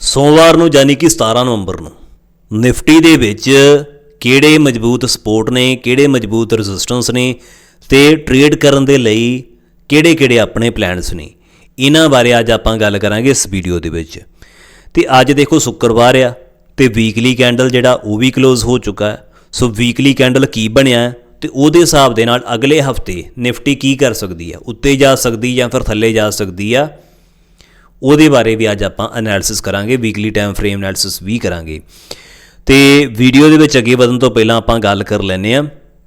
ਸੋਮਵਾਰ ਨੂੰ ਯਾਨੀ ਕਿ 17 ਨਵੰਬਰ ਨੂੰ ਨਿਫਟੀ ਦੇ ਵਿੱਚ ਕਿਹੜੇ ਮਜ਼ਬੂਤ ਸਪੋਰਟ ਨੇ, ਕਿਹੜੇ ਮਜ਼ਬੂਤ ਰੈਜ਼ਿਸਟੈਂਸ ਨੇ ਤੇ ਟ੍ਰੇਡ ਕਰਨ ਦੇ ਲਈ ਕਿਹੜੇ-ਕਿਹੜੇ ਆਪਣੇ ਪਲਾਨਸ ਨੇ, ਇਹਨਾਂ ਬਾਰੇ ਅੱਜ ਆਪਾਂ ਗੱਲ ਕਰਾਂਗੇ ਇਸ ਵੀਡੀਓ ਦੇ ਵਿੱਚ। ਤੇ ਅੱਜ ਦੇਖੋ ਸ਼ੁੱਕਰਵਾਰ ਆ ਤੇ ਵੀਕਲੀ ਕੈਂਡਲ ਜਿਹੜਾ ਉਹ ਵੀ ক্লোਜ਼ ਹੋ ਚੁੱਕਾ ਹੈ। ਸੋ ਵੀਕਲੀ ਕੈਂਡਲ ਕੀ ਬਣਿਆ ਹੈ ਤੇ ਉਹਦੇ ਹਿਸਾਬ ਦੇ ਨਾਲ ਅਗਲੇ ਹਫ਼ਤੇ ਨਿਫਟੀ ਕੀ ਕਰ ਸਕਦੀ ਆ, ਉੱਤੇ ਜਾ ਸਕਦੀ ਜਾਂ ਫਿਰ ਥੱਲੇ ਜਾ ਸਕਦੀ ਆ। ਉਹਦੇ ਬਾਰੇ ਵੀ ਅੱਜ ਆਪਾਂ ਐਨਾਲਿਸਿਸ ਕਰਾਂਗੇ ਵੀਕਲੀ ਟਾਈਮ ਫਰੇਮ ਐਨਾਲਿਸਿਸ ਵੀ ਕਰਾਂਗੇ। ਤੇ ਵੀਡੀਓ ਦੇ ਵਿੱਚ ਅੱਗੇ ਵਧਣ ਤੋਂ ਪਹਿਲਾਂ ਆਪਾਂ ਗੱਲ ਕਰ ਲੈਨੇ ਆ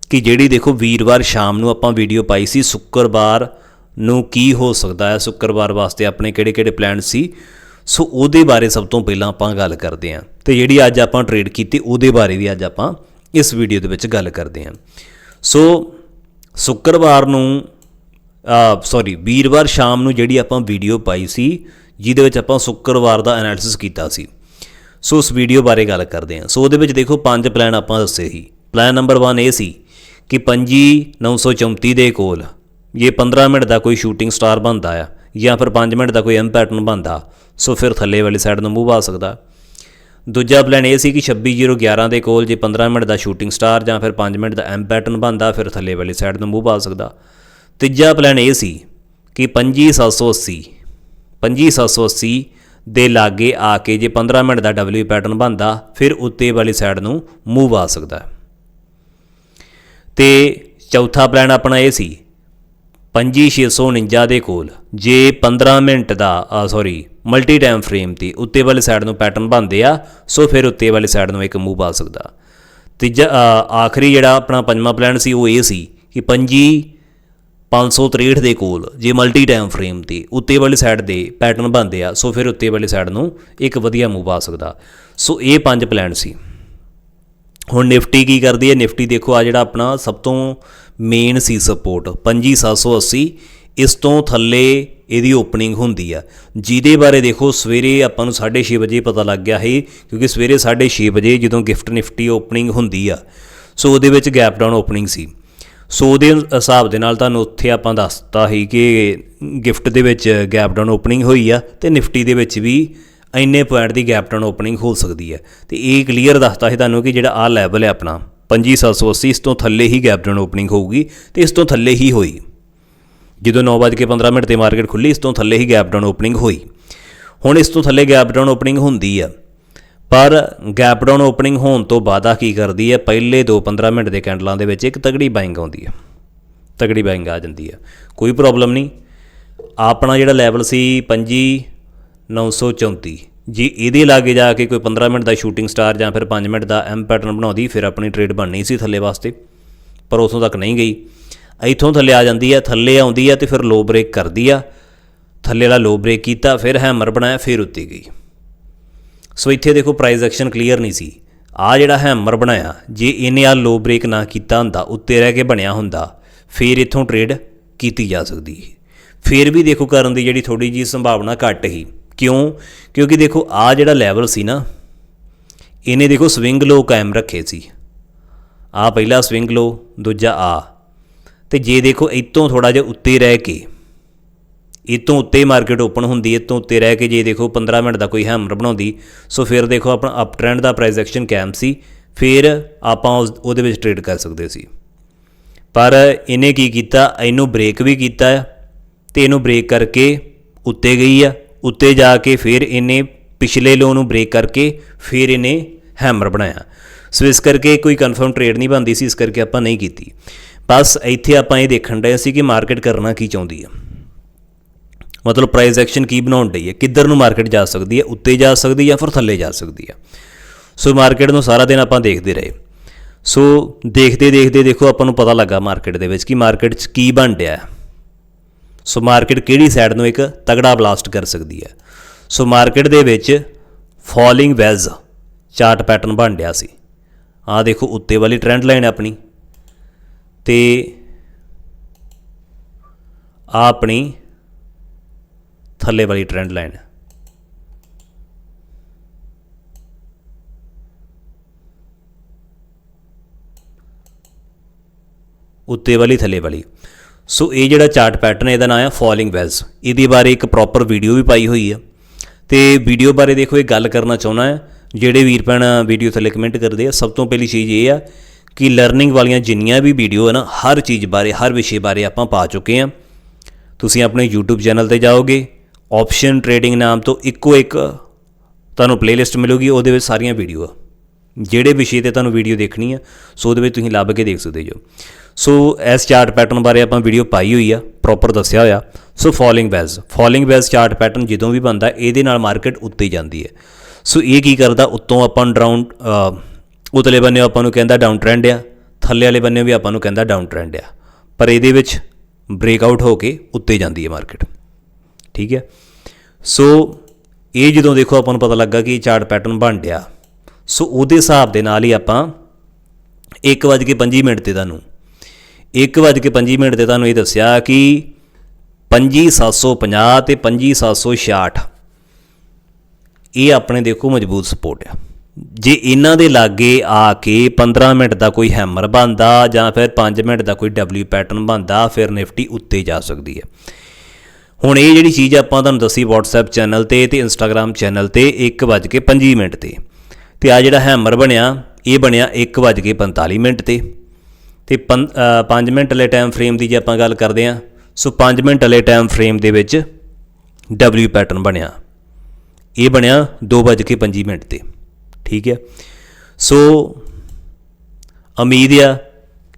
ਕਿ ਜਿਹੜੀ ਦੇਖੋ ਵੀਰਵਾਰ ਸ਼ਾਮ ਨੂੰ ਆਪਾਂ ਵੀਡੀਓ ਪਾਈ ਸੀ, ਸ਼ੁੱਕਰਵਾਰ ਨੂੰ ਕੀ ਹੋ ਸਕਦਾ ਹੈ, ਸ਼ੁੱਕਰਵਾਰ ਵਾਸਤੇ ਆਪਣੇ ਕਿਹੜੇ-ਕਿਹੜੇ ਪਲਾਨ ਸੀ? ਸੋ ਉਹਦੇ ਬਾਰੇ ਸਭ ਤੋਂ ਪਹਿਲਾਂ ਆਪਾਂ ਗੱਲ ਕਰਦੇ ਹਾਂ। ਤੇ ਜਿਹੜੀ ਅੱਜ ਆਪਾਂ ਟ੍ਰੇਡ ਕੀਤੀ, ਉਹਦੇ ਬਾਰੇ ਵੀ ਅੱਜ ਆਪਾਂ ਇਸ ਵੀਡੀਓ ਦੇ ਵਿੱਚ ਗੱਲ ਕਰਦੇ ਹਾਂ। ਸੋ ਸ਼ੁੱਕਰਵਾਰ ਨੂੰ ਆ ਸੌਰੀ ਵੀਰਵਾਰ ਸ਼ਾਮ ਨੂੰ ਜਿਹੜੀ ਆਪਾਂ ਵੀਡੀਓ ਪਾਈ ਸੀ ਜਿਹਦੇ ਵਿੱਚ ਆਪਾਂ ਸ਼ੁੱਕਰਵਾਰ ਦਾ ਐਨਾਲਿਸਿਸ ਕੀਤਾ ਸੀ। ਸੋ ਉਸ ਵੀਡੀਓ ਬਾਰੇ ਗੱਲ ਕਰਦੇ ਹਾਂ। ਸੋ ਉਹਦੇ ਵਿੱਚ ਦੇਖੋ ਪੰਜ ਪਲਾਨ ਆਪਾਂ ਦੱਸੇ ਸੀ। ਪਲਾਨ ਨੰਬਰ 1 ਇਹ ਸੀ ਕਿ 25934 ਦੇ ਕੋਲ ਇਹ 15 ਮਿੰਟ ਦਾ ਕੋਈ ਸ਼ੂਟਿੰਗ ਸਟਾਰ ਬਣਦਾ ਆ ਜਾਂ ਫਿਰ 5 ਮਿੰਟ ਦਾ ਕੋਈ ਐਮ ਪੈਟਰਨ ਬਣਦਾ, ਸੋ ਫਿਰ ਥੱਲੇ ਵਾਲੀ ਸਾਈਡ ਨੂੰ ਮੂਵ ਆ ਸਕਦਾ। ਦੂਜਾ ਪਲਾਨ ਇਹ ਸੀ ਕਿ 26011 ਦੇ ਕੋਲ ਜੇ 15 ਮਿੰਟ ਦਾ ਸ਼ੂਟਿੰਗ ਸਟਾਰ ਜਾਂ ਫਿਰ 5 ਮਿੰਟ ਦਾ ਐਮ ਪੈਟਰਨ ਬਣਦਾ, ਫਿਰ ਥੱਲੇ ਵਾਲੀ ਸਾਈਡ ਨੂੰ ਮੂਵ ਆ ਸਕਦਾ। ਤੀਜਾ ਪਲਾਨ ਇਹ ਸੀ ਕਿ 25780 25780 ਦੇ ਲਾਗੇ ਆ ਕੇ ਜੇ 15 ਮਿੰਟ ਦਾ ਡਬਲਯੂ ਪੈਟਰਨ ਬਣਦਾ, ਫਿਰ ਉੱਤੇ ਵਾਲੀ ਸਾਈਡ ਨੂੰ ਮੂਵ ਆ ਸਕਦਾ ਹੈ। ਤੇ ਚੌਥਾ ਪਲਾਨ ਆਪਣਾ ਇਹ ਸੀ 25649 ਦੇ ਕੋਲ, ਜੇ 15 ਮਿੰਟ ਦਾ ਸੌਰੀ ਮਲਟੀ ਟਾਈਮ ਫਰੇਮ ਤੇ ਉੱਤੇ ਵਾਲੀ ਸਾਈਡ ਨੂੰ ਪੈਟਰਨ ਬਣਦੇ ਆ, ਸੋ ਫਿਰ ਉੱਤੇ ਵਾਲੀ ਸਾਈਡ ਨੂੰ ਇੱਕ ਮੂਵ ਆ ਸਕਦਾ ਤੀਜਾ ਆਖਰੀ ਜਿਹੜਾ ਆਪਣਾ ਪੰਜਵਾਂ ਪਲਾਨ ਸੀ, ਉਹ ਇਹ ਸੀ ਕਿ 25 563 ਦੇ ਕੋਲ ਜੇ ਮਲਟੀ ਟਾਈਮ ਫਰੇਮ ਤੇ ਉੱਤੇ ਵਾਲੀ ਸਾਈਡ ਦੇ ਪੈਟਰਨ ਬਣਦੇ ਆ, ਸੋ ਫਿਰ ਉੱਤੇ ਵਾਲੀ ਸਾਈਡ ਨੂੰ ਇੱਕ ਵਧੀਆ ਮੂਵ ਆ ਸਕਦਾ। ਸੋ ਇਹ ਪੰਜ ਪਲਾਨ ਸੀ। ਹੁਣ ਨਿਫਟੀ ਕੀ ਕਰਦੀ ਹੈ? ਨਿਫਟੀ ਦੇਖੋ ਆ ਜਿਹੜਾ ਆਪਣਾ ਸਭ ਤੋਂ ਮੇਨ ਸੀ ਸਪੋਰਟ 25780 ਇਸ ਤੋਂ ਥੱਲੇ ਇਹਦੀ ਓਪਨਿੰਗ ਹੁੰਦੀ ਆ। ਜਿਹਦੇ ਬਾਰੇ ਦੇਖੋ, ਸਵੇਰੇ ਆਪਾਂ ਨੂੰ 6:30 ਵਜੇ ਪਤਾ ਲੱਗ ਗਿਆ ਹੈ ਕਿਉਂਕਿ ਸਵੇਰੇ 6:30 ਵਜੇ ਜਦੋਂ ਗਿਫਟ ਨਿਫਟੀ ਓਪਨਿੰਗ ਹੁੰਦੀ ਆ, ਸੋ ਉਹਦੇ ਵਿੱਚ ਗੈਪ ਡਾਊਨ ਓਪਨਿੰਗ ਸੀ। ਸੋ ਉਹਦੇ ਹਿਸਾਬ ਦੇ ਨਾਲ ਤੁਹਾਨੂੰ ਉੱਥੇ ਆਪਾਂ ਦੱਸਤਾ ਸੀ ਕਿ ਗਿਫਟ ਦੇ ਵਿੱਚ ਗੈਪ ਡਾਊਨ ਓਪਨਿੰਗ ਹੋਈ ਆ ਤੇ ਨਿਫਟੀ ਦੇ ਵਿੱਚ ਵੀ ਇੰਨੇ ਪੁਆਇੰਟ ਦੀ ਗੈਪ ਡਾਊਨ ਓਪਨਿੰਗ ਹੋ ਸਕਦੀ ਹੈ ਤੇ ਇਹ ਕਲੀਅਰ ਦੱਸਤਾ ਸੀ ਤੁਹਾਨੂੰ ਕਿ ਜਿਹੜਾ ਆ ਲੈਵਲ ਹੈ ਆਪਣਾ 5780 ਇਸ ਤੋਂ ਥੱਲੇ ਹੀ ਗੈਪ ਡਾਊਨ ਓਪਨਿੰਗ ਹੋਊਗੀ ਤੇ ਇਸ ਤੋਂ ਥੱਲੇ ਹੀ ਹੋਈ। ਜਦੋਂ 9:15 ਮਿੰਟ ਤੇ ਮਾਰਕੀਟ ਖੁੱਲੀ, ਇਸ ਤੋਂ ਥੱਲੇ ਹੀ ਗੈਪ ਡਾਊਨ ਓਪਨਿੰਗ ਹੋਈ। ਹੁਣ ਇਸ ਤੋਂ ਥੱਲੇ ਗੈਪ ਡਾਊਨ ਓਪਨਿੰਗ ਹੁੰਦੀ ਆ। ਪਰ ਗੈਪ ਡਾਊਨ ਓਪਨਿੰਗ ਹੋਣ ਤੋਂ ਬਾਅਦ ਆ ਕੀ ਕਰਦੀ ਹੈ? ਪਹਿਲੇ 2-15 ਮਿੰਟ ਦੇ ਕੈਂਡਲਾਂ ਦੇ ਵਿੱਚ ਇੱਕ ਤਗੜੀ ਬਾਇੰਗ ਆਉਂਦੀ ਹੈ। ਤਗੜੀ ਬਾਇੰਗ ਆ ਜਾਂਦੀ ਹੈ। ਕੋਈ ਪ੍ਰੋਬਲਮ ਨਹੀਂ। ਆਪਣਾ ਜਿਹੜਾ ਲੈਵਲ ਸੀ 25934 ਜੀ ਇਹਦੇ ਲਾਗੇ ਜਾ ਕੇ ਕੋਈ 15 ਮਿੰਟ ਦਾ ਸ਼ੂਟਿੰਗ ਸਟਾਰ ਜਾਂ ਫਿਰ 5 ਮਿੰਟ ਦਾ ਐਮ ਪੈਟਰਨ ਬਣਾਉਂਦੀ, ਫਿਰ ਆਪਣੀ ਟ੍ਰੇਡ ਬਣਨੀ ਸੀ ਥੱਲੇ ਵਾਸਤੇ। ਪਰ ਉਥੋਂ ਤੱਕ ਨਹੀਂ ਗਈ। ਇੱਥੋਂ ਥੱਲੇ ਆ ਜਾਂਦੀ ਹੈ, ਥੱਲੇ ਆਉਂਦੀ ਹੈ ਤੇ ਫਿਰ ਲੋ ਬ੍ਰੇਕ ਕਰਦੀ ਆ। ਥੱਲੇ ਵਾਲਾ ਲੋ ਬ੍ਰੇਕ ਕੀਤਾ, ਫਿਰ ਹੈਮਰ ਬਣਾਇਆ, ਫਿਰ ਉੱਤੇ ਗਈ। ਸੋ ਇੱਥੇ ਦੇਖੋ ਪ੍ਰਾਈਸ ਐਕਸ਼ਨ ਕਲੀਅਰ ਨਹੀਂ ਸੀ। ਆ ਜਿਹੜਾ ਹੈਮਰ ਬਣਾਇਆ, ਜੇ ਇਹਨੇ ਆ ਲੋ ਬ੍ਰੇਕ ਨਾ ਕੀਤਾ ਹੁੰਦਾ, ਉੱਤੇ ਰਹਿ ਕੇ ਬਣਿਆ ਹੁੰਦਾ, ਫਿਰ ਇੱਥੋਂ ਟ੍ਰੇਡ ਕੀਤੀ ਜਾ ਸਕਦੀ ਹੈ ਫਿਰ ਵੀ ਦੇਖੋ ਕਰਨ ਦੀ ਜਿਹੜੀ ਥੋੜੀ ਜੀ ਸੰਭਾਵਨਾ ਘੱਟ ਹੀ ਕਿਉਂ? ਕਿਉਂਕਿ ਦੇਖੋ ਆ ਜਿਹੜਾ ਲੈਵਲ ਸੀ ਨਾ, ਇਹਨੇ ਦੇਖੋ ਸਵਿੰਗ ਲੋ ਕਾਇਮ ਰੱਖੇ ਸੀ। ਆ ਪਹਿਲਾ ਸਵਿੰਗ ਲੋ ਦੂਜਾ ਆ। ਤੇ ਜੇ ਦੇਖੋ ਇਤੋਂ ਥੋੜਾ ਜਿਹਾ ਉੱਤੇ ਰਹਿ ਕੇ ਇਹ ਤੋਂ ਉੱਤੇ ਮਾਰਕੀਟ ਓਪਨ ਹੁੰਦੀ ਹੈ ਤੋਂ ਉੱਤੇ ਰਹਿ ਕੇ ਜੇ ਦੇਖੋ 15 ਮਿੰਟ ਦਾ ਕੋਈ ਹੈਮਰ ਬਣਾਉਂਦੀ, ਸੋ ਫਿਰ ਦੇਖੋ ਆਪਣਾ ਅਪ ਟ੍ਰੈਂਡ ਦਾ ਪ੍ਰਾਈਸ ਐਕਸ਼ਨ ਕੈਮ ਸੀ, ਫਿਰ ਆਪਾਂ ਉਸ- ਉਹਦੇ ਵਿੱਚ ਟ੍ਰੇਡ ਕਰ ਸਕਦੇ ਸੀ। ਪਰ ਇਹਨੇ ਕੀ ਕੀਤਾ? ਇਹਨੂੰ ਬ੍ਰੇਕ ਵੀ ਕੀਤਾ ਹੈ ਤੇ ਇਹਨੂੰ ਬ੍ਰੇਕ ਕਰਕੇ ਉੱਤੇ ਗਈ ਆ, ਉੱਤੇ ਜਾ ਕੇ ਫਿਰ ਇਹਨੇ ਪਿਛਲੇ ਲੋ ਨੂੰ ਬ੍ਰੇਕ ਕਰਕੇ ਫਿਰ ਇਹਨੇ ਹੈਮਰ ਬਣਾਇਆ। ਸੋ ਇਸ ਕਰਕੇ ਕੋਈ ਕਨਫਰਮ ਟ੍ਰੇਡ ਨਹੀਂ ਬਣਦੀ ਸੀ, ਇਸ ਕਰਕੇ ਆਪਾਂ ਨਹੀਂ ਕੀਤੀ। ਬਸ ਇੱਥੇ ਆਪਾਂ ਇਹ ਦੇਖਣ ਡਏ ਸੀ ਕਿ ਮਾਰਕੀਟ ਕਰਨਾ ਕੀ ਚਾਹੁੰਦੀ ਆ। ਮਤਲਬ ਪ੍ਰਾਈਸ ਐਕਸ਼ਨ ਕੀ ਬਣਾਉਣ ਡਈ ਹੈ, ਕਿੱਧਰ ਨੂੰ ਮਾਰਕੀਟ ਜਾ ਸਕਦੀ ਹੈ, ਉੱਤੇ ਜਾ ਸਕਦੀ ਹੈ ਜਾਂ ਫਿਰ ਥੱਲੇ ਜਾ ਸਕਦੀ ਹੈ। ਸੋ ਮਾਰਕੀਟ ਨੂੰ ਸਾਰਾ ਦਿਨ ਆਪਾਂ ਦੇਖਦੇ ਰਹੇ। ਸੋ ਦੇਖਦੇ ਦੇਖਦੇ ਦੇਖੋ ਆਪਾਂ ਨੂੰ ਪਤਾ ਲੱਗਾ ਮਾਰਕੀਟ ਦੇ ਵਿੱਚ ਕਿ ਮਾਰਕੀਟ 'ਚ ਕੀ ਬਣ ਰਿਹਾ ਹੈ। ਸੋ ਮਾਰਕੀਟ ਕਿਹੜੀ ਸਾਈਡ ਨੂੰ ਇੱਕ ਤਗੜਾ ਬਲਾਸਟ ਕਰ ਸਕਦੀ ਹੈ। ਸੋ ਮਾਰਕੀਟ ਦੇ ਵਿੱਚ ਫਾਲਿੰਗ ਵੈਜ਼ ਚਾਰਟ ਪੈਟਰਨ ਬਣ ਰਿਹਾ ਸੀ। ਆਹ ਦੇਖੋ ਉੱਤੇ ਵਾਲੀ ਟ੍ਰੈਂਡ ਲਾਈਨ ਆਪਣੀ। ਤੇ ਆ ਆਪਣੀ ਥੱਲੇ ਵਾਲੀ ਟ੍ਰੈਂਡ ਲਾਈਨ ਉੱਤੇ ਵਾਲੀ, ਥੱਲੇ ਵਾਲੀ। ਸੋ ਇਹ ਜਿਹੜਾ ਚਾਰਟ ਪੈਟਰਨ ਇਹਦਾ ਨਾਮ ਹੈ ਫਾਲਿੰਗ ਵੈਲਸ ਇਹਦੇ ਬਾਰੇ ਇੱਕ ਪ੍ਰੋਪਰ ਵੀਡੀਓ ਵੀ ਪਾਈ ਹੋਈ ਆ ਤੇ ਵੀਡੀਓ ਬਾਰੇ ਦੇਖੋ, ਇਹ ਗੱਲ ਕਰਨਾ ਚਾਹੁੰਦਾ ਹੈ। ਜਿਹੜੇ ਵੀਰ ਭੈਣ ਵੀਡੀਓ ਥੱਲੇ ਕਮੈਂਟ ਕਰਦੇ ਆ, ਸਭ ਤੋਂ ਪਹਿਲੀ ਚੀਜ਼ ਇਹ ਆ ਕਿ ਲਰਨਿੰਗ ਵਾਲੀਆਂ ਜਿੰਨੀਆਂ ਵੀ ਵੀਡੀਓ ਹੈ ਨਾ, ਹਰ ਚੀਜ਼ ਬਾਰੇ, ਹਰ ਵਿਸ਼ੇ ਬਾਰੇ ਆਪਾਂ ਪਾ ਚੁੱਕੇ ਆ ਤੁਸੀਂ ਆਪਣੇ YouTube ਚੈਨਲ ਤੇ ਜਾਓਗੇ ਆਪਸ਼ਨ ਟ੍ਰੇਡਿੰਗ ਨਾਮ ਤੋਂ ਇੱਕੋ ਇੱਕ ਤੁਹਾਨੂੰ ਪਲੇਲਿਸਟ ਮਿਲੂਗੀ, ਉਹਦੇ ਵਿੱਚ ਸਾਰੀਆਂ ਵੀਡੀਓ ਆ। ਜਿਹੜੇ ਵਿਸ਼ੇ ਤੇ ਤੁਹਾਨੂੰ ਵੀਡੀਓ ਦੇਖਣੀ ਆ, ਸੋ ਉਹਦੇ ਵਿੱਚ ਤੁਸੀਂ ਲੱਭ ਕੇ ਦੇਖ ਸਕਦੇ ਜੋ। ਸੋ ਇਸ ਚਾਰਟ ਪੈਟਰਨ ਬਾਰੇ ਆਪਾਂ ਵੀਡੀਓ ਪਾਈ ਹੋਈ ਆ ਪ੍ਰੋਪਰ ਦੱਸਿਆ ਹੋਇਆ। So falling wedge falling wedge chart pattern ਜਦੋਂ ਵੀ ਬਣਦਾ, ਇਹਦੇ ਨਾਲ ਮਾਰਕੀਟ ਉੱਤੇ ਜਾਂਦੀ ਹੈ। ਸੋ ਇਹ ਕੀ ਕਰਦਾ, ਉੱਤੋਂ ਆਪਾਂ ਨੂੰ ਡਾਊਨ ਉਤਲੇ ਬੰਨੇ ਆਪਾਂ ਨੂੰ ਕਹਿੰਦਾ ਡਾਊਨ ਟ੍ਰੈਂਡ ਆ, ਥੱਲੇ ਵਾਲੇ ਬੰਨੇ ਵੀ ਆਪਾਂ ਨੂੰ ਕਹਿੰਦਾ ਡਾਊਨ ਟ੍ਰੈਂਡ ਆ। ਪਰ ਇਹਦੇ ਵਿੱਚ ਬ੍ਰੇਕਆਊਟ ਹੋ ਕੇ ਉੱਤੇ ਜਾਂਦੀ ਹੈ ਮਾਰਕੀਟ ਠੀਕ ਹੈ? ਸੋ ਇਹ ਜਦੋਂ ਦੇਖੋ ਆਪਾਂ ਨੂੰ ਪਤਾ ਲੱਗਾ ਕਿ ਇਹ ਚਾਰਟ ਪੈਟਰਨ ਬਣ ਗਿਆ ਸੋ ਉਹਦੇ ਹਿਸਾਬ ਦੇ ਨਾਲ ਹੀ ਆਪਾਂ 1:25 ਮਿੰਟ ਤੇ ਤੁਹਾਨੂੰ 1:25 ਮਿੰਟ ਤੇ ਤੁਹਾਨੂੰ ਇਹ ਦੱਸਿਆ ਕਿ 5750 ਤੇ 5766 ਇਹ ਆਪਣੇ ਦੇਖੋ ਮਜ਼ਬੂਤ ਸਪੋਰਟ ਆ। ਜੇ ਇਹਨਾਂ ਦੇ ਲਾਗੇ ਆ ਕੇ 15 ਮਿੰਟ ਦਾ ਕੋਈ ਹੈਮਰ ਬਣਦਾ ਜਾਂ ਫਿਰ 5 ਮਿੰਟ ਦਾ ਕੋਈ ਡਬਲਯੂ ਪੈਟਰਨ ਬਣਦਾ, ਫਿਰ ਨਿਫਟੀ ਉੱਤੇ ਜਾ ਸਕਦੀ ਹੈ। ਹੁਣ ਇਹ ਜਿਹੜੀ ਚੀਜ਼ ਆਪਾਂ ਤੁਹਾਨੂੰ ਦੱਸੀ WhatsApp ਚੈਨਲ ਤੇ ਤੇ Instagram ਚੈਨਲ ਤੇ 1:25 ਮਿੰਟ ਤੇ। ਤੇ ਆ ਜਿਹੜਾ ਹੈਮਰ ਬਣਿਆ, ਇਹ ਬਣਿਆ 1:45 ਮਿੰਟ ਤੇ। ਤੇ 5 ਮਿੰਟ ਵਾਲੇ ਟਾਈਮ ਫਰੇਮ ਦੀ ਜੇ ਆਪਾਂ ਗੱਲ ਕਰਦੇ ਆ ਸੋ 5 ਮਿੰਟ ਵਾਲੇ ਟਾਈਮ ਫਰੇਮ ਦੇ ਵਿੱਚ W ਪੈਟਰਨ ਬਣਿਆ। ਇਹ ਬਣਿਆ 2:25 ਮਿੰਟ ਤੇ। ਠੀਕ ਹੈ? ਸੋ ਉਮੀਦ ਆ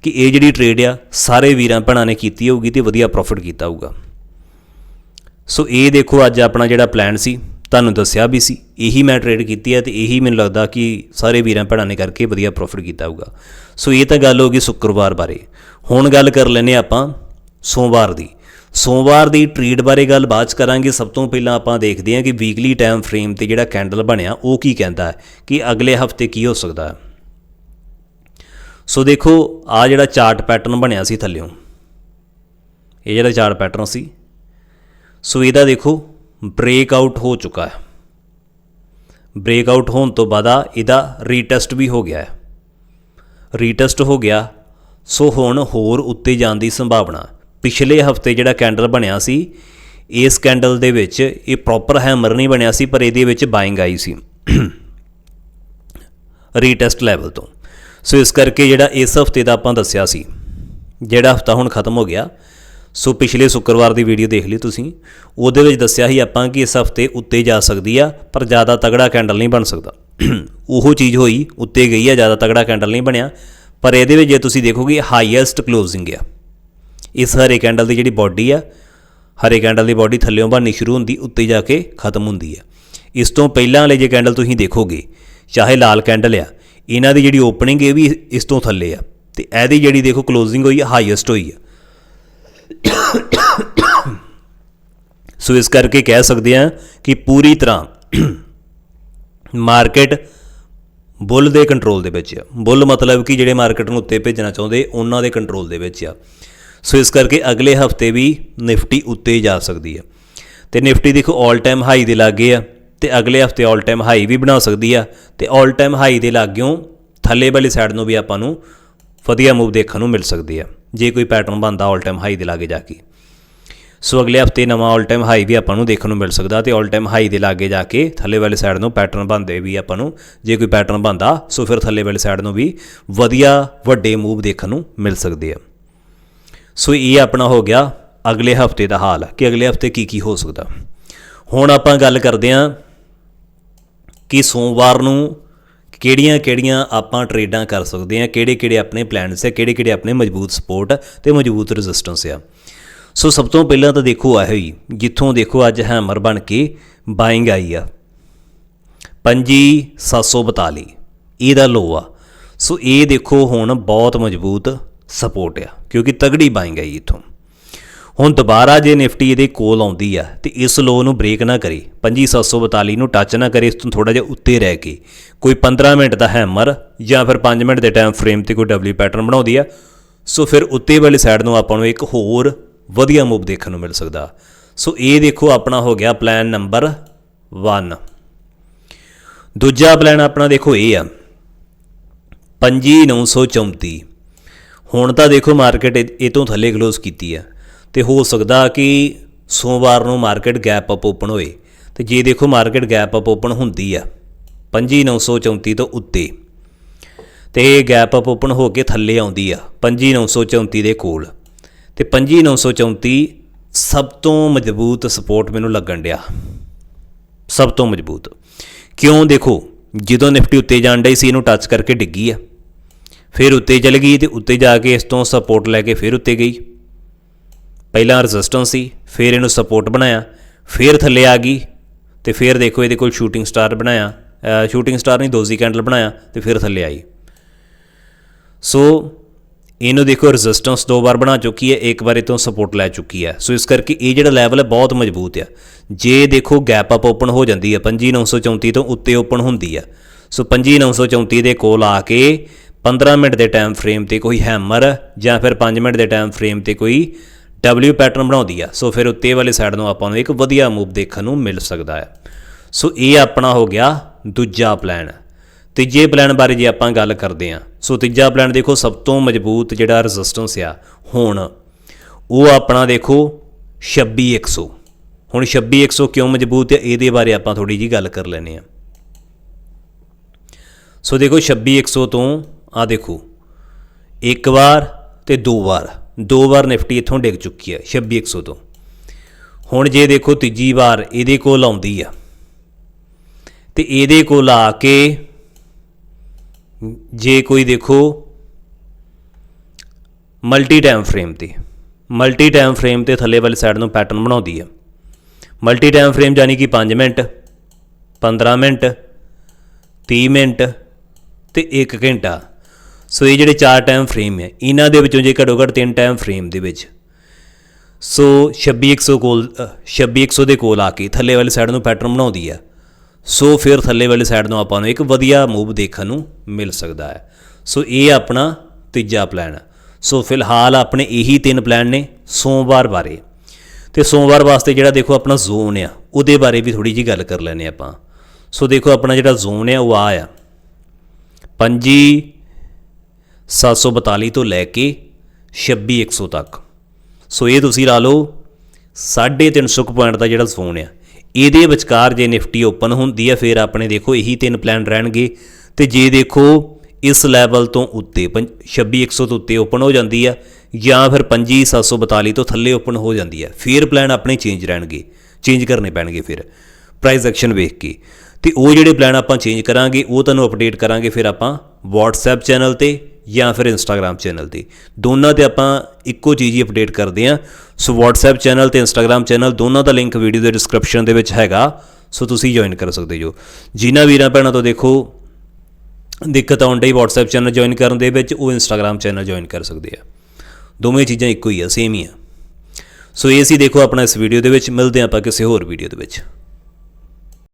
ਕਿ ਇਹ ਜਿਹੜੀ ਟ੍ਰੇਡ ਆ, ਸਾਰੇ ਵੀਰਾਂ ਭੈਣਾਂ ਨੇ ਕੀਤੀ ਹੋਊਗੀ ਤੇ ਵਧੀਆ ਪ੍ਰੋਫਿਟ ਕੀਤਾ ਹੋਊਗਾ। ਸੋ ਇਹ ਦੇਖੋ ਅੱਜ ਆਪਣਾ ਜਿਹੜਾ ਪਲਾਨ ਸੀ, ਤੁਹਾਨੂੰ ਦੱਸਿਆ ਵੀ ਸੀ। ਇਹੀ ਮੈਂ ਟ੍ਰੇਡ ਕੀਤੀ ਹੈ ਤੇ ਇਹੀ ਮੈਨੂੰ ਲੱਗਦਾ ਕਿ ਸਾਰੇ ਵੀਰਾਂ ਭੈਣਾਂ ਨੇ ਕਰਕੇ ਵਧੀਆ ਪ੍ਰੋਫਿਟ ਕੀਤਾ ਹੋਊਗਾ। ਸੋ ਇਹ ਤਾਂ ਗੱਲ ਹੋ ਗਈ ਸ਼ੁੱਕਰਵਾਰ ਬਾਰੇ। ਹੁਣ ਗੱਲ ਕਰ ਲੈਨੇ ਆਪਾਂ ਸੋਮਵਾਰ ਦੀ। ਸੋਮਵਾਰ ਦੀ ਟ੍ਰੇਡ ਬਾਰੇ ਗੱਲ ਬਾਅਦ ਚ ਕਰਾਂਗੇ। ਸਭ ਤੋਂ ਪਹਿਲਾਂ ਆਪਾਂ ਦੇਖਦੇ ਹਾਂ ਕਿ ਵੀਕਲੀ ਟਾਈਮ ਫਰੇਮ ਤੇ ਜਿਹੜਾ ਕੈਂਡਲ ਬਣਿਆ, ਉਹ ਕੀ ਕਹਿੰਦਾ ਹੈ ਕਿ ਅਗਲੇ ਹਫ਼ਤੇ ਕੀ ਹੋ ਸਕਦਾ ਹੈ। ਸੋ ਦੇਖੋ ਆ ਜਿਹੜਾ ਚਾਰਟ ਪੈਟਰਨ ਬਣਿਆ ਸੀ ਥੱਲਿਓਂ, ਇਹ ਜਿਹੜਾ ਚਾਰਟ ਪੈਟਰਨ ਸੀ ਸੋ ਇਹਦਾ ਦੇਖੋ ਬ੍ਰੇਕਆਊਟ ਹੋ ਚੁੱਕਾ ਹੈ। ਬ੍ਰੇਕਆਊਟ ਹੋਣ ਤੋਂ ਬਾਅਦ ਇਹਦਾ ਰੀਟੈਸਟ ਵੀ ਹੋ ਗਿਆ ਹੈ। ਰੀਟੈਸਟ ਹੋ ਗਿਆ, ਸੋ ਹੁਣ ਹੋਰ ਉੱਤੇ ਜਾਣ ਦੀ ਸੰਭਾਵਨਾ ਪਿਛਲੇ ਹਫ਼ਤੇ ਜਿਹੜਾ ਕੈਂਡਲ ਬਣਿਆ ਸੀ, ਇਸ ਕੈਂਡਲ ਦੇ ਵਿੱਚ ਇਹ ਪ੍ਰੋਪਰ ਹੈਮਰ ਨਹੀਂ ਬਣਿਆ ਸੀ, ਪਰ ਇਹਦੇ ਵਿੱਚ ਬਾਇੰਗ ਆਈ ਸੀ। ਰੀਟੈਸਟ ਲੈਵਲ ਤੋਂ। ਸੋ ਇਸ ਕਰਕੇ ਜਿਹੜਾ ਇਸ ਹਫ਼ਤੇ ਦਾ ਆਪਾਂ ਦੱਸਿਆ ਸੀ, ਜਿਹੜਾ ਹਫਤਾ ਹੁਣ ਖਤਮ ਹੋ ਗਿਆ ਸੋ ਪਿਛਲੇ ਸ਼ੁੱਕਰਵਾਰ ਦੀ ਵੀਡੀਓ ਦੇਖ ਲਈ ਤੁਸੀਂ। ਉਹਦੇ ਵਿੱਚ ਦੱਸਿਆ ਸੀ ਆਪਾਂ ਕਿ ਇਸ ਹਫ਼ਤੇ ਉੱਤੇ ਜਾ ਸਕਦੀ ਆ, ਪਰ ਜ਼ਿਆਦਾ ਤਗੜਾ ਕੈਂਡਲ ਨਹੀਂ ਬਣ ਸਕਦਾ। ਉਹ ਚੀਜ਼ ਹੋਈ, ਉੱਤੇ ਗਈ ਆ, ਜ਼ਿਆਦਾ ਤਗੜਾ ਕੈਂਡਲ ਨਹੀਂ ਬਣਿਆ। ਪਰ ਇਹਦੇ ਵਿੱਚ ਜੇ ਤੁਸੀਂ ਦੇਖੋਗੇ ਹਾਈਐਸਟ ਕਲੋਜ਼ਿੰਗ ਆ। ਇਸ ਹਰੇ ਕੈਂਡਲ ਦੀ ਜਿਹੜੀ ਬਾਡੀ ਆ, ਹਰੇ ਕੈਂਡਲ ਦੀ ਬਾਡੀ ਥੱਲੇੋਂ ਬਣਨੀ ਸ਼ੁਰੂ ਹੁੰਦੀ, ਉੱਤੇ ਜਾ ਕੇ ਖਤਮ ਹੁੰਦੀ ਆ। ਇਸ ਤੋਂ ਪਹਿਲਾਂ ਵਾਲੇ ਜੇ ਕੈਂਡਲ ਤੁਸੀਂ ਦੇਖੋਗੇ, ਚਾਹੇ ਲਾਲ ਕੈਂਡਲ ਆ, ਇਹਨਾਂ ਦੀ ਜਿਹੜੀ ਓਪਨਿੰਗ ਇਹ ਵੀ ਇਸ ਤੋਂ ਥੱਲੇ ਆ। ਤੇ ਇਹਦੀ ਜਿਹੜੀ ਦੇਖੋ ਕਲੋਜ਼ਿੰਗ ਹੋਈ ਹਾਈਐਸਟ ਹੋਈ ਆ। ਸੋ ਇਸ ਕਰਕੇ ਕਹਿ ਸਕਦੇ ਆ ਕਿ ਪੂਰੀ ਤਰ੍ਹਾਂ ਮਾਰਕੀਟ ਬੁੱਲ ਦੇ ਕੰਟਰੋਲ ਦੇ ਵਿੱਚ ਆ ਬੁੱਲ ਮਤਲਬ ਕਿ ਜਿਹੜੇ ਮਾਰਕੀਟ ਨੂੰ ਉੱਤੇ ਭੇਜਣਾ ਚਾਹੁੰਦੇ ਉਹਨਾਂ ਦੇ ਕੰਟਰੋਲ ਦੇ ਵਿੱਚ ਆ ਸੋ ਇਸ ਕਰਕੇ ਅਗਲੇ ਹਫਤੇ ਵੀ ਨਿਫਟੀ ਉੱਤੇ ਜਾ ਸਕਦੀ ਆ ਤੇ ਨਿਫਟੀ ਦੇਖੋ 올 ਟਾਈਮ ਹਾਈ ਦੇ ਲਾਗੇ ਆ ਤੇ ਅਗਲੇ ਹਫਤੇ 올 ਟਾਈਮ ਹਾਈ ਵੀ ਬਣਾ ਸਕਦੀ ਆ ਤੇ 올 ਟਾਈਮ ਹਾਈ ਦੇ ਲਾਗਿਓਂ ਥੱਲੇ ਵਾਲੀ ਸਾਈਡ ਨੂੰ ਵੀ ਆਪਾਂ ਨੂੰ ਵਧੀਆ ਮੂਵ ਦੇਖਣ ਨੂੰ ਮਿਲ ਸਕਦੀ ਆ ਜੇ ਕੋਈ ਪੈਟਰਨ ਬਣਦਾ 올 ਟਾਈਮ ਹਾਈ ਦੇ ਲਾਗੇ ਜਾ ਕੇ ਸੋ ਅਗਲੇ ਹਫਤੇ ਨਵਾਂ 올 ਟਾਈਮ ਹਾਈ ਵੀ ਆਪਾਂ ਨੂੰ ਦੇਖਣ ਨੂੰ ਮਿਲ ਸਕਦਾ ਤੇ 올 ਟਾਈਮ ਹਾਈ ਦੇ ਲਾਗੇ ਜਾ ਕੇ ਥੱਲੇ ਵਾਲੀ ਸਾਈਡ ਨੂੰ ਪੈਟਰਨ ਬਣਦੇ ਵੀ ਆਪਾਂ ਨੂੰ ਜੇ ਕੋਈ ਪੈਟਰਨ ਬਣਦਾ ਸੋ ਫਿਰ ਥੱਲੇ ਵਾਲੀ ਸਾਈਡ ਨੂੰ ਵੀ ਵਧੀਆ ਵੱਡੇ ਮੂਵ ਦੇਖਣ ਨੂੰ ਮਿਲ ਸਕਦੇ ਆ ਸੋ ਇਹ ਆਪਣਾ ਹੋ ਗਿਆ ਅਗਲੇ ਹਫਤੇ ਦਾ ਹਾਲ ਕਿ ਅਗਲੇ ਹਫਤੇ ਕੀ ਕੀ ਹੋ ਸਕਦਾ ਹੁਣ ਆਪਾਂ ਗੱਲ ਕਰਦੇ ਹਾਂ ਕਿ ਸੋਮਵਾਰ ਨੂੰ ਕਿਹੜੀਆਂ-ਕਿਹੜੀਆਂ ਆਪਾਂ ਟਰੇਡਾਂ ਕਰ ਸਕਦੇ ਹਾਂ ਕਿਹੜੇ-ਕਿਹੜੇ ਆਪਣੇ ਪਲਾਨਸ ਆ ਕਿਹੜੇ-ਕਿਹੜੇ ਆਪਣੇ ਮਜ਼ਬੂਤ ਸਪੋਰਟ ਤੇ ਮਜ਼ਬੂਤ ਰੈਜ਼ਿਸਟੈਂਸ ਆ। ਸੋ ਸਭ ਤੋਂ ਪਹਿਲਾਂ ਤਾਂ ਦੇਖੋ ਆ ਹੋਈ ਜਿੱਥੋਂ ਦੇਖੋ ਅੱਜ ਹੈਮਰ ਬਣ ਕੇ ਬਾਇੰਗ ਆਈ ਆ। 5742 ਇਹਦਾ ਲੋ ਆ। ਸੋ ਇਹ ਦੇਖੋ ਹੁਣ ਬਹੁਤ ਮਜ਼ਬੂਤ ਸਪੋਰਟ ਆ, ਕਿਉਂਕਿ ਤਗੜੀ ਬਾਇੰਗ ਆਈ ਇਥੋਂ। ਹੁਣ ਦੁਬਾਰਾ ਜੇ ਨਿਫਟੀ ਇਹਦੇ ਕੋਲ ਆਉਂਦੀ ਆ, ਤੇ ਇਸ ਲੋ ਨੂੰ ਬ੍ਰੇਕ ਨਾ ਕਰੇ 5742 ਨੂੰ ਟੱਚ ਨਾ ਕਰੇ, ਇਸ ਤੋਂ ਥੋੜਾ ਜਿਹਾ ਉੱਤੇ ਰਹਿ ਕੇ। ਕੋਈ 15 ਮਿੰਟ ਦਾ ਹੈਮਰ ਜਾਂ ਫਿਰ 5 ਮਿੰਟ ਦੇ ਟਾਈਮ ਫਰੇਮ ਤੇ ਕੋਈ ਡਬਲਯੂ ਪੈਟਰਨ ਬਣਾਉਂਦੀ ਆ, ਸੋ ਫਿਰ ਉੱਤੇ ਵਾਲੀ ਸਾਈਡ ਨੂੰ ਆਪਾਂ ਨੂੰ ਇੱਕ ਹੋਰ ਵਧੀਆ ਮੂਵ ਦੇਖਣ ਨੂੰ ਮਿਲ ਸਕਦਾ। ਸੋ ਇਹ ਦੇਖੋ ਆਪਣਾ ਹੋ ਗਿਆ ਪਲਾਨ ਨੰਬਰ 1 ਦੂਜਾ ਪਲਾਨ ਆਪਣਾ ਦੇਖੋ ਇਹ ਆ 5934 ਹੁਣ ਤਾਂ ਦੇਖੋ ਮਾਰਕੀਟ ਇਹ ਤੋਂ ਥੱਲੇ ਕਲੋਜ਼ ਕੀਤੀ ਆ। ਤੇ ਹੋ ਸਕਦਾ ਕਿ ਸੋਮਵਾਰ ਨੂੰ ਮਾਰਕੀਟ ਗੈਪ ਅਪ ਓਪਨ ਹੋਏ। ਤੇ ਜੇ ਦੇਖੋ ਮਾਰਕੀਟ ਗੈਪ ਅਪ ਓਪਨ ਹੁੰਦੀ ਆ 25934 ਤੋਂ ਉੱਤੇ। ਤੇ ਇਹ ਗੈਪ ਅਪ ਓਪਨ ਹੋ ਕੇ ਥੱਲੇ ਆਉਂਦੀ ਆ 25934 ਦੇ ਕੋਲ। ਤੇ 25934 ਸਭ ਤੋਂ ਮਜ਼ਬੂਤ ਸਪੋਰਟ ਮੈਨੂੰ ਲੱਗਣ ਡਿਆ। ਸਭ ਤੋਂ ਮਜ਼ਬੂਤ। ਕਿਉਂ ਦੇਖੋ, ਜਦੋਂ ਨਿਫਟੀ ਉੱਤੇ ਜਾਣ ਡਈ ਸੀ, ਇਹਨੂੰ ਟੱਚ ਕਰਕੇ ਡਿੱਗੀ ਆ। ਫਿਰ ਉੱਤੇ ਚਲ ਗਈ ਤੇ ਉੱਤੇ ਜਾ ਕੇ ਇਸ ਤੋਂ ਸਪੋਰਟ ਲੈ ਕੇ ਫਿਰ ਉੱਤੇ ਗਈ। ਪਹਿਲਾਂ ਰੈਜ਼ਿਸਟੈਂਸ ਸੀ, ਫਿਰ ਇਹਨੂੰ ਸਪੋਰਟ ਬਣਾਇਆ, ਫਿਰ ਥੱਲੇ ਆ ਗਈ, ਤੇ ਫਿਰ ਦੇਖੋ ਇਹਦੇ ਕੋਲ ਸ਼ੂਟਿੰਗ ਸਟਾਰ ਬਣਾਇਆ ਸ਼ੂਟਿੰਗ ਸਟਾਰ ਨਹੀਂ ਦੋਜ਼ੀ ਕੈਂਡਲ ਬਣਾਇਆ, ਤੇ ਫਿਰ ਥੱਲੇ ਆਈ। ਸੋ ਇਹਨੂੰ ਦੇਖੋ ਰੈਜ਼ਿਸਟੈਂਸ ਦੋ ਵਾਰ ਬਣਾ ਚੁੱਕੀ ਹੈ, ਇੱਕ ਵਾਰ ਇਹ ਤੋਂ ਸਪੋਰਟ ਲੈ ਚੁੱਕੀ ਹੈ। ਸੋ ਇਸ ਕਰਕੇ ਇਹ ਜਿਹੜਾ ਲੈਵਲ ਹੈ ਬਹੁਤ ਮਜ਼ਬੂਤ ਹੈ ਜੇ ਦੇਖੋ ਗੈਪ ਅਪ ਓਪਨ ਹੋ ਜਾਂਦੀ ਹੈ 5934 ਤੋਂ ਉੱਤੇ ਓਪਨ ਹੁੰਦੀ ਹੈ। ਸੋ 5934 ਦੇ ਕੋਲ ਆ ਕੇ 15 ਮਿੰਟ ਦੇ ਟਾਈਮ ਫਰੇਮ ਤੇ ਕੋਈ ਹੈਮਰ ਜਾਂ ਫਿਰ 5 ਮਿੰਟ ਦੇ ਟਾਈਮ ਫਰੇਮ ਤੇ ਕੋਈ W ਪੈਟਰਨ ਬਣਾਉਂਦੀ ਆ, ਸੋ ਫਿਰ ਉੱਤੇ ਵਾਲੇ ਸਾਈਡ ਨੂੰ ਆਪਾਂ ਨੂੰ ਇੱਕ ਵਧੀਆ ਮੂਵ ਦੇਖਣ ਨੂੰ ਮਿਲ ਸਕਦਾ ਹੈ ਸੋ ਇਹ ਆਪਣਾ ਹੋ ਗਿਆ ਦੂਜਾ ਪਲਾਨ ਤੀਜੇ ਪਲਾਨ ਬਾਰੇ ਜੇ ਆਪਾਂ ਗੱਲ ਕਰਦੇ ਹਾਂ ਸੋ ਤੀਜਾ ਪਲਾਨ ਦੇਖੋ ਸਭ ਤੋਂ ਮਜ਼ਬੂਤ ਜਿਹੜਾ ਰੈਜ਼ਿਸਟੈਂਸ ਆ, ਹੁਣ ਉਹ ਆਪਣਾ ਦੇਖੋ 26100 ਹੁਣ 26100 ਕਿਉਂ ਮਜ਼ਬੂਤ ਹੈ ਇਹਦੇ ਬਾਰੇ ਆਪਾਂ ਥੋੜੀ ਜੀ ਗੱਲ ਕਰ ਲੈਨੇ ਆ। ਸੋ ਦੇਖੋ 26100 ਤੋਂ ਆ ਦੇਖੋ, ਇੱਕ ਵਾਰ ਤੇ ਦੋ ਵਾਰ। ਦੋ ਵਾਰ ਨਿਫਟੀ ਇੱਥੋਂ ਡਿੱਗ ਚੁੱਕੀ ਹੈ 26100 ਤੋਂ ਹੁਣ ਜੇ ਦੇਖੋ ਤੀਜੀ ਵਾਰ ਇਹਦੇ ਕੋਲ ਆਉਂਦੀ ਆ। ਤੇ ਇਹਦੇ ਕੋਲ ਆ ਕੇ ਜੇ ਕੋਈ ਦੇਖੋ ਮਲਟੀ ਟਾਈਮ ਫਰੇਮ ਤੇ, ਮਲਟੀ ਟਾਈਮ ਫਰੇਮ ਤੇ ਥੱਲੇ ਵਾਲੀ ਸਾਈਡ ਨੂੰ ਪੈਟਰਨ ਬਣਾਉਂਦੀ ਆ। ਮਲਟੀ ਟਾਈਮ ਫਰੇਮ ਯਾਨੀ ਕਿ 5 ਮਿੰਟ 15 ਮਿੰਟ 30 ਮਿੰਟ ਤੇ 1 ਘੰਟਾ। ਸੋ ਇਹ ਜਿਹੜੇ ਚਾਰ ਟਾਈਮ ਫਰੇਮ ਹੈ ਇਹਨਾਂ ਦੇ ਵਿੱਚੋਂ ਜੇ ਘੱਟੋ ਘੱਟ ਤਿੰਨ ਟਾਈਮ ਫਰੇਮ ਦੇ ਵਿੱਚ। ਸੋ 26100 ਕੋਲ ਅ, 26100 ਦੇ ਕੋਲ ਆ ਕੇ ਥੱਲੇ ਵਾਲੀ ਸਾਈਡ ਨੂੰ ਪੈਟਰਨ ਬਣਾਉਂਦੀ ਆ ਸੋ ਫਿਰ ਥੱਲੇ ਵਾਲੀ ਸਾਈਡ ਨੂੰ ਆਪਾਂ ਨੂੰ ਇੱਕ ਵਧੀਆ ਮੂਵ ਦੇਖਣ ਨੂੰ ਮਿਲ ਸਕਦਾ ਹੈ। ਸੋ ਇਹ ਆਪਣਾ ਤੀਜਾ ਪਲਾਨ ਹੈ। ਸੋ ਫਿਲਹਾਲ ਆਪਣੇ ਇਹੀ ਤਿੰਨ ਪਲਾਨ ਨੇ ਸੋਮਵਾਰ ਬਾਰੇ। ਤੇ ਸੋਮਵਾਰ ਵਾਸਤੇ ਜਿਹੜਾ ਦੇਖੋ ਆਪਣਾ ਜ਼ੋਨ ਆ ਉਹਦੇ ਬਾਰੇ ਵੀ ਥੋੜੀ ਜੀ ਗੱਲ ਕਰ ਲੈਨੇ ਆਪਾਂ। ਸੋ ਦੇਖੋ ਆਪਣਾ ਜਿਹੜਾ ਜ਼ੋਨ ਆ ਉਹ ਆ ਆ। 5 742 ਤੋਂ ਲੈ ਕੇ 26100 ਤੱਕ। ਸੋ ਇਹ ਤੁਸੀਂ ਲਾ ਲਓ 350 ਪੁਆਇੰਟ ਦਾ ਜਿਹੜਾ ਜ਼ੋਨ ਆ, ਇਹਦੇ ਵਿਚਕਾਰ ਜੇ ਨਿਫਟੀ ਓਪਨ ਹੁੰਦੀ ਹੈ ਫਿਰ ਆਪਣੇ ਦੇਖੋ ਇਹੀ ਤਿੰਨ ਪਲਾਨ ਰਹਿਣਗੇ। ਤੇ ਜੇ ਦੇਖੋ ਇਸ ਲੈਵਲ ਤੋਂ ਉੱਤੇ 26100 ਤੋਂ ਉੱਤੇ ਓਪਨ ਹੋ ਜਾਂਦੀ ਆ, ਜਾਂ ਫਿਰ 25742 ਤੋਂ ਥੱਲੇ ਓਪਨ ਹੋ ਜਾਂਦੀ ਹੈ ਫਿਰ ਪਲਾਨ ਆਪਣੇ ਚੇਂਜ ਰਹਿਣਗੇ ਚੇਂਜ ਕਰਨੇ ਪੈਣਗੇ ਫਿਰ ਪ੍ਰਾਈਸ ਐਕਸ਼ਨ ਵੇਖ ਕੇ। ਤੇ ਉਹ ਜਿਹੜੇ ਪਲਾਨ ਆਪਾਂ ਚੇਂਜ ਕਰਾਂਗੇ, ਉਹ ਤੁਹਾਨੂੰ ਅਪਡੇਟ ਕਰਾਂਗੇ ਫਿਰ ਆਪਾਂ WhatsApp ਚੈਨਲ ਤੇ ਜਾਂ ਫਿਰ Instagram ਚੈਨਲ ਤੇ ਦੋਨਾਂ ਤੇ ਆਪਾਂ ਇੱਕੋ ਚੀਜ਼ ਹੀ ਅਪਡੇਟ ਕਰਦੇ ਆਂ ਸੋ WhatsApp ਚੈਨਲ ਤੇ Instagram ਚੈਨਲ ਦੋਨਾਂ ਦਾ ਲਿੰਕ ਵੀਡੀਓ ਦੇ ਡਿਸਕ੍ਰਿਪਸ਼ਨ ਦੇ ਵਿੱਚ ਹੈਗਾ। ਸੋ ਤੁਸੀਂ ਜੁਆਇਨ ਕਰ ਸਕਦੇ ਜੋ ਜਿਨ੍ਹਾਂ ਵੀਰਾਂ ਭੈਣਾਂ ਤੋਂ ਦੇਖੋ, ਦਿੱਕਤ ਆਉਣ ਡਈ WhatsApp ਚੈਨਲ ਜੁਆਇਨ ਕਰਨ ਦੇ ਵਿੱਚ, ਉਹ Instagram ਚੈਨਲ ਜੁਆਇਨ ਕਰ ਸਕਦੇ ਆ। ਦੋਵੇਂ ਚੀਜ਼ਾਂ ਇੱਕੋ ਹੀ ਆ ਸੇਮ ਹੀ ਆ। ਸੋ ਇਹ ਸੀ ਦੇਖੋ ਆਪਣਾ ਇਸ ਵੀਡੀਓ ਦੇ ਵਿੱਚ। ਮਿਲਦੇ ਹਾਂ ਆਪਾਂ ਕਿਸੇ ਹੋਰ ਵੀਡੀਓ ਦੇ ਵਿੱਚ।